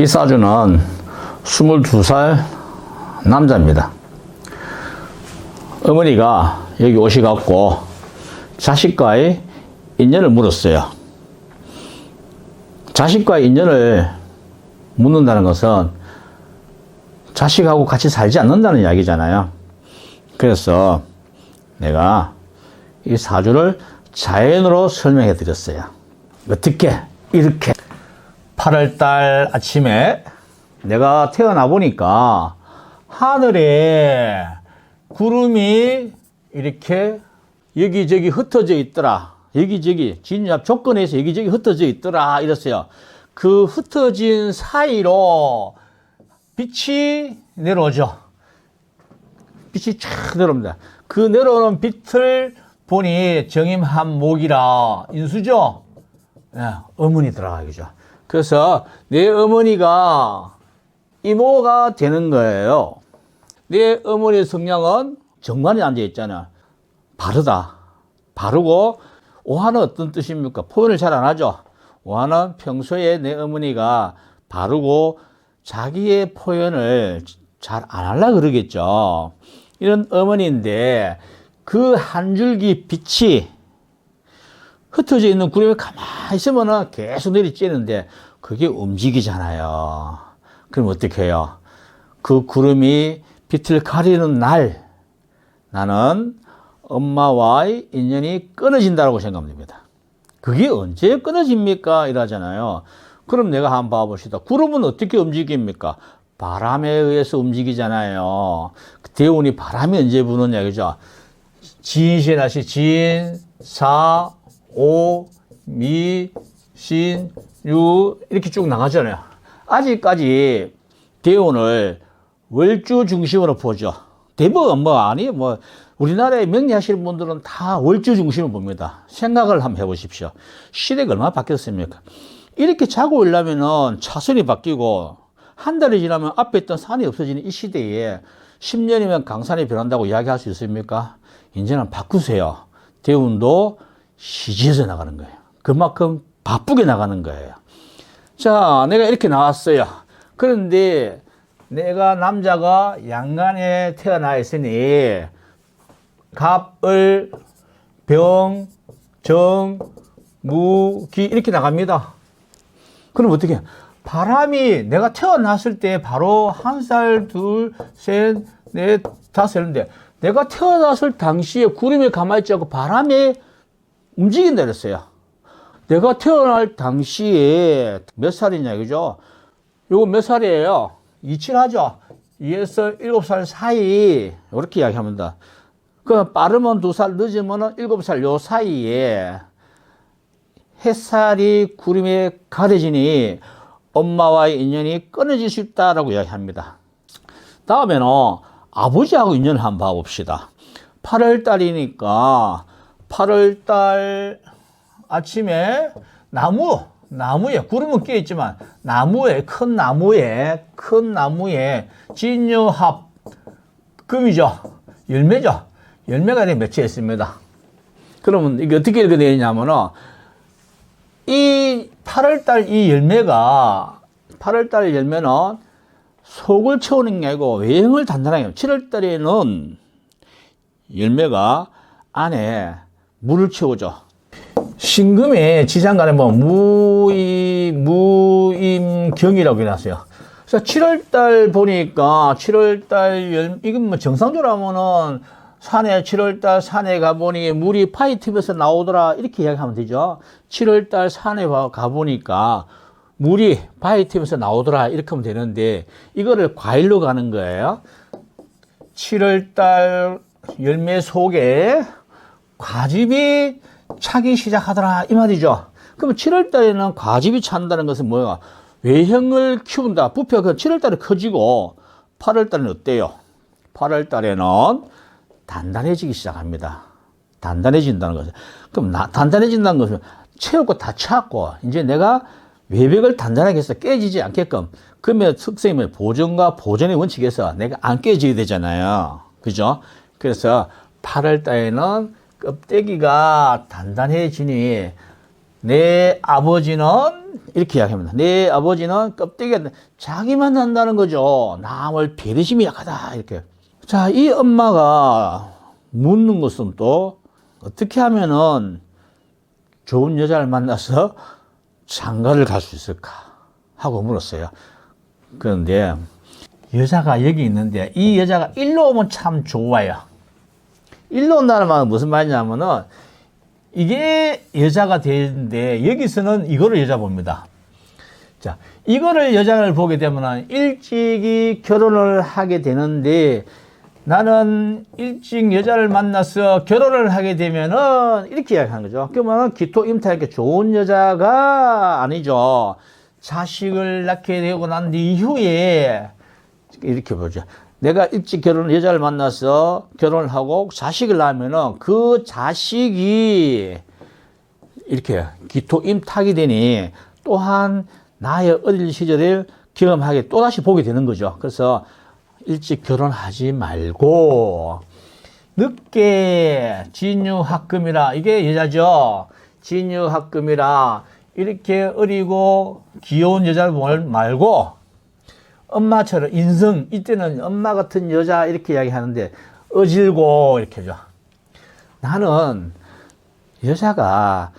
이 사주는 22살 남자입니다. 어머니가 여기 오셔갖고 자식과의 인연을 물었어요. 자식과의 인연을 묻는다는 것은 자식하고 같이 살지 않는다는 이야기잖아요. 그래서 내가 이 사주를 자연으로 설명해 드렸어요. 어떻게? 이렇게. 8월달 아침에 내가 태어나 보니까 하늘에 구름이 이렇게 여기저기 흩어져 있더라. 여기저기 진압 조건에서 여기저기 흩어져 있더라. 이랬어요. 그 흩어진 사이로 빛이 내려오죠. 빛이 쫙 내려옵니다. 그 내려오는 빛을 보니 정임한 목이라 인수죠. 예, 어머니 들어가겠죠. 그래서 내 어머니가 이모가 되는 거예요. 내 어머니 성향은 정관에 앉아 있잖아. 바르다. 바르고 오하는 어떤 뜻입니까? 표현을 잘 안 하죠. 오하는 평소에 내 어머니가 바르고 자기의 표현을 잘 안 하려 그러겠죠. 이런 어머니인데 그 한 줄기 빛이 흩어져 있는 구름이 가만히 있으면 계속 내리쬐는데 그게 움직이잖아요. 그럼 어떻게 해요? 그 구름이 빛을 가리는 날 나는 엄마와의 인연이 끊어진다고 생각됩니다. 그게 언제 끊어집니까? 이러잖아요. 그럼 내가 한번 봐봅시다. 구름은 어떻게 움직입니까? 바람에 의해서 움직이잖아요. 대운이 바람이 언제 부느냐, 그죠? 지인신하시 지인, 사, 오, 미, 신, 유 이렇게 쭉 나가잖아요. 아직까지 대운을 월주 중심으로 보죠. 대부분 뭐 아니 뭐 우리나라에 명리하시는 분들은 다 월주 중심으로 봅니다. 생각을 한번 해보십시오. 시대가 얼마나 바뀌었습니까? 이렇게 자고 일려면은 차선이 바뀌고 한 달이 지나면 앞에 있던 산이 없어지는 이 시대에 10년이면 강산이 변한다고 이야기할 수 있습니까? 이제는 바꾸세요. 대운도 시지에서 나가는 거예요. 그만큼 바쁘게 나가는 거예요. 자, 내가 이렇게 나왔어요. 그런데 내가 남자가 양간에 태어나 있으니 갑을 병, 정, 무, 기 이렇게 나갑니다. 그럼 어떻게? 해요? 바람이 내가 태어났을 때 바로 한 살, 둘, 셋, 넷, 다섯 했는데 내가 태어났을 당시에 구름에 가만히 있지 않고 바람에 움직인다 그랬어요. 내가 태어날 당시에 몇 살이냐, 그죠? 요거 몇 살이에요? 이칠하죠? 2에서 7살 사이, 이렇게 이야기합니다. 그 빠르면 두 살, 늦으면 7살 요 사이에 햇살이 구름에 가려지니 엄마와의 인연이 끊어질 수 있다라고 이야기합니다. 다음에는 아버지하고 인연을 한번 봐봅시다. 8월 달이니까 8월 달 아침에 나무, 나무에, 구름은 끼어 있지만, 나무에, 큰 나무에, 큰 나무에 진유합, 금이죠. 열매죠. 열매가 되 맺혀 있습니다. 그러면 이게 어떻게 읽어야 되냐면은, 이 8월달 이 열매가, 8월달 열매는 속을 채우는 게 아니고 외형을 단단하게 해요. 7월달에는 열매가 안에 물을 채우죠. 신금의 지장간에 뭐 무임 무임경이라고 해놨어요. 그래서 7월달 보니까 7월달 열 이건 뭐 정상적으로 하면은 산에 7월달 산에 가보니 물이 파이트면서 나오더라 이렇게 이야기하면 되죠. 7월달 산에 가보니까 물이 파이트면서 나오더라 이렇게 하면 되는데 이거를 과일로 가는 거예요. 7월달 열매 속에 과즙이 차기 시작하더라 이 말이죠. 그럼 7월 달에는 과즙이 찬다는 것은 뭐야? 외형을 키운다. 부표가 7월 달에 커지고 8월 달에는 어때요? 8월 달에는 단단해지기 시작합니다. 단단해진다는 것은. 그럼 나, 단단해진다는 것은 거다 채웠고 이제 내가 외벽을 단단하게 해서 깨지지 않게끔 그러면 선생님의 보존과 보존의 원칙에서 내가 안 깨져야 되잖아요. 그죠? 그래서 8월 달에는 껍데기가 단단해지니 내 아버지는 이렇게 이야기합니다. 내 아버지는 껍데기가 자기만 난다는 거죠. 남을 배려심이 약하다 이렇게. 자, 이 엄마가 묻는 것은 또 어떻게 하면은 좋은 여자를 만나서 장가를 갈 수 있을까 하고 물었어요. 그런데 여자가 여기 있는데 이 여자가 일로 오면 참 좋아요. 일로 온다는 말은 무슨 말이냐면은 이게 여자가 되는데 여기서는 이거를 여자 봅니다. 자, 이거를 여자를 보게 되면 일찍이 결혼을 하게 되는데 나는 일찍 여자를 만나서 결혼을 하게 되면은 이렇게 이야기하는 거죠. 그러면 기토 임타 이렇게 좋은 여자가 아니죠. 자식을 낳게 되고 난 이후에 이렇게 보죠. 내가 일찍 결혼 여자를 만나서 결혼을 하고 자식을 낳으면은 그 자식이 이렇게 기토 임탁이 되니 또한 나의 어릴 시절을 경험하게 또다시 보게 되는 거죠. 그래서 일찍 결혼하지 말고 늦게 진유학금이라 이게 여자죠. 진유학금이라 이렇게 어리고 귀여운 여자를 뭘 말고 엄마처럼 인성 이때는 엄마 같은 여자 이렇게 이야기하는데 어질고 이렇게 죠 나는 여자가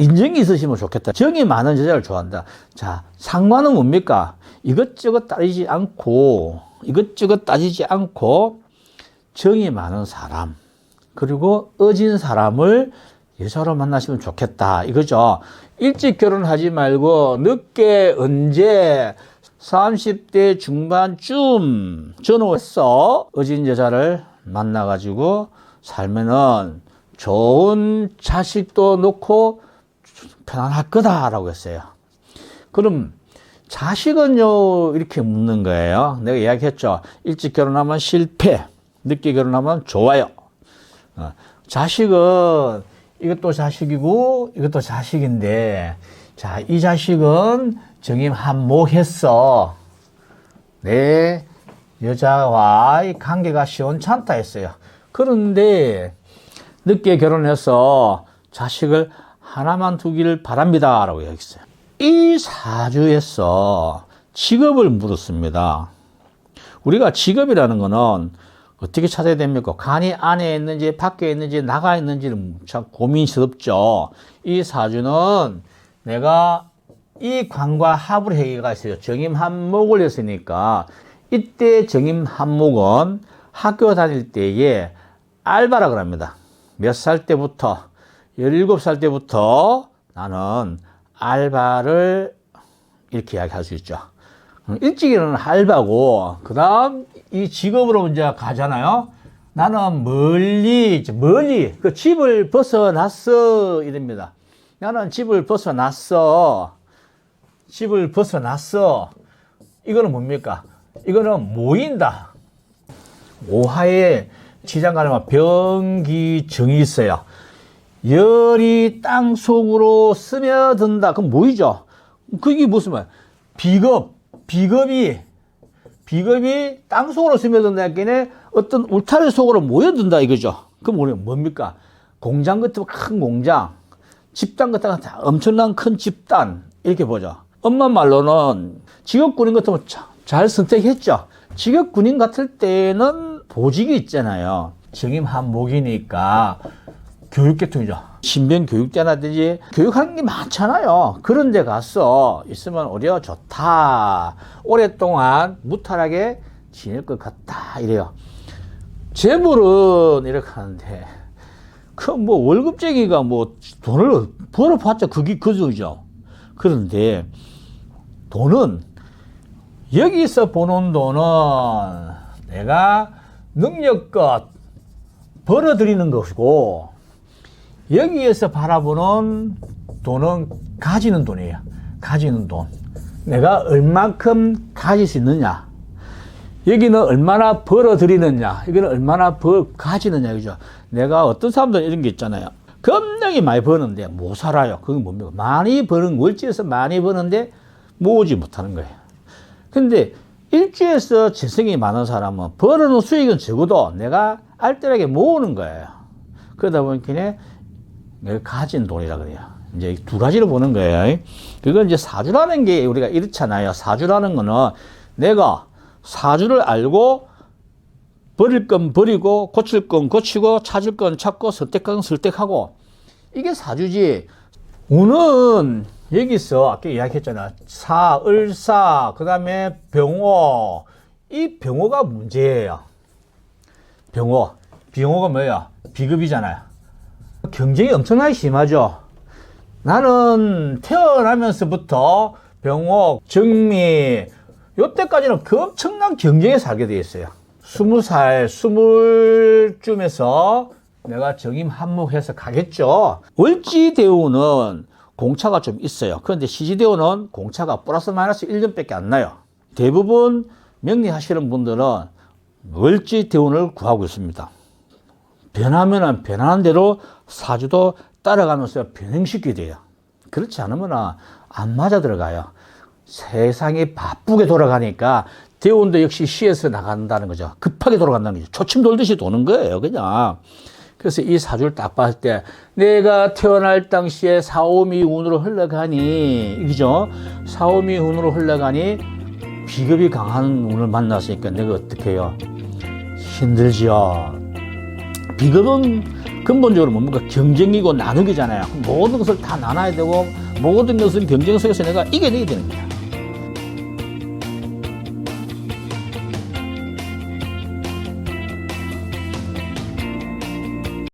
인정이 있으시면 좋겠다. 정이 많은 여자를 좋아한다. 자, 상관은 뭡니까? 이것저것 따지지 않고, 이것저것 따지지 않고, 정이 많은 사람, 그리고 어진 사람을 여자로 만나시면 좋겠다. 이거죠. 일찍 결혼하지 말고, 늦게 언제, 30대 중반쯤 전후했어. 어진 여자를 만나가지고 살면은 좋은 자식도 놓고 편안할 거다라고 했어요. 그럼 자식은요 이렇게 묻는 거예요. 내가 이야기했죠. 일찍 결혼하면 실패, 늦게 결혼하면 좋아요. 어, 자식은 이것도 자식이고 이것도 자식인데 자 이 자식은 정임 한몫했어. 내 여자와의 관계가 시원찮다 했어요. 그런데 늦게 결혼해서 자식을 하나만 두기를 바랍니다. 라고 얘기했어요. 이 사주에서 직업을 물었습니다. 우리가 직업이라는 거는 어떻게 찾아야 됩니까? 간이 안에 있는지 밖에 있는지 나가 있는지를 참 고민스럽죠. 이 사주는 내가 이 관과 합을 해가 있어요. 정임 한목을 했으니까 이때 정임 한목은 학교 다닐 때에 알바라 그럽니다. 몇 살 때부터 17살 때부터 나는 알바를 이렇게 이야기할 수 있죠. 일찍 일어나는 알바고, 그 다음 이 직업으로 이제 가잖아요. 나는 멀리, 멀리, 그 집을 벗어났어. 이럽니다. 나는 집을 벗어났어. 집을 벗어났어. 이거는 뭡니까? 이거는 모인다. 오하에 지장 가려면 병기정이 있어요. 열이 땅 속으로 스며든다. 그럼 뭐이죠? 그게 무슨 말? 비겁, 비겁이, 비겁이 땅 속으로 스며든다 했기에 어떤 울타리 속으로 모여든다 이거죠. 그럼 우리 뭡니까? 공장 같은 큰 공장, 집단 같은 거 엄청난 큰 집단, 이렇게 보죠. 엄마 말로는 직업 군인 같으면 잘 선택했죠. 직업 군인 같을 때는 보직이 있잖아요. 정임 한목이니까 교육계통이죠. 신변 교육대라든지 교육하는 게 많잖아요. 그런 데 가서 있으면 오히려 좋다. 오랫동안 무탈하게 지낼 것 같다. 이래요. 재물은 이렇게 하는데, 그 뭐 월급쟁이가 뭐 돈을 벌어봤자 그게 그저죠. 그런데 돈은 여기서 버는 돈은 내가 능력껏 벌어들이는 것이고 여기에서 바라보는 돈은 가지는 돈이에요. 가지는 돈. 내가 얼만큼 가질 수 있느냐. 여기는 얼마나 벌어들이느냐. 여기는 얼마나 벌, 가지느냐. 그죠? 내가 어떤 사람들 이런 게 있잖아요. 겁나게 많이 버는데 못 살아요. 그건 뭡니까? 많이 버는, 월지에서 많이 버는데 모으지 못하는 거예요. 근데 일주에서 재성이 많은 사람은 벌어놓은 수익은 적어도 내가 알뜰하게 모으는 거예요. 그러다 보니까 내가 가진 돈이라 그래요. 이제 두 가지로 보는 거예요. 그건 이제 사주라는 게 우리가 이렇잖아요. 사주라는 거는 내가 사주를 알고 버릴 건 버리고 고칠 건 고치고 찾을 건 찾고 선택할 건 선택하고 이게 사주지. 운은 여기서 아까 이야기했잖아. 사, 을사, 그 다음에 병호. 이 병호가 문제예요. 병호. 병호가 뭐야? 비급이잖아요. 경쟁이 엄청나게 심하죠. 나는 태어나면서부터 병호, 정미, 요때까지는 그 엄청난 경쟁에 살게 돼 있어요. 스무 살, 스물쯤에서 내가 정임 한몫해서 가겠죠. 월지대우는 공차가 좀 있어요. 그런데 시지대우는 공차가 플러스 마이너스 1년밖에 안 나요. 대부분 명리하시는 분들은 월지대운을 구하고 있습니다. 변하면은 변하는 대로 사주도 따라가면서 변형시키게 돼요. 그렇지 않으면 안 맞아 들어가요. 세상이 바쁘게 돌아가니까 대운도 역시 시에서 나간다는 거죠. 급하게 돌아간다는 거죠. 초침 돌듯이 도는 거예요, 그냥. 그래서 이 사주를 딱 봤을 때 내가 태어날 당시에 사오미 운으로 흘러가니, 그죠? 사오미 운으로 흘러가니 비급이 강한 운을 만났으니까 내가 어떻게 해요? 힘들지요. 비급은 근본적으로 뭡니까? 경쟁이고 나누기잖아요. 모든 것을 다 나눠야 되고 모든 것은 경쟁 속에서 내가 이겨내야 되는 거야.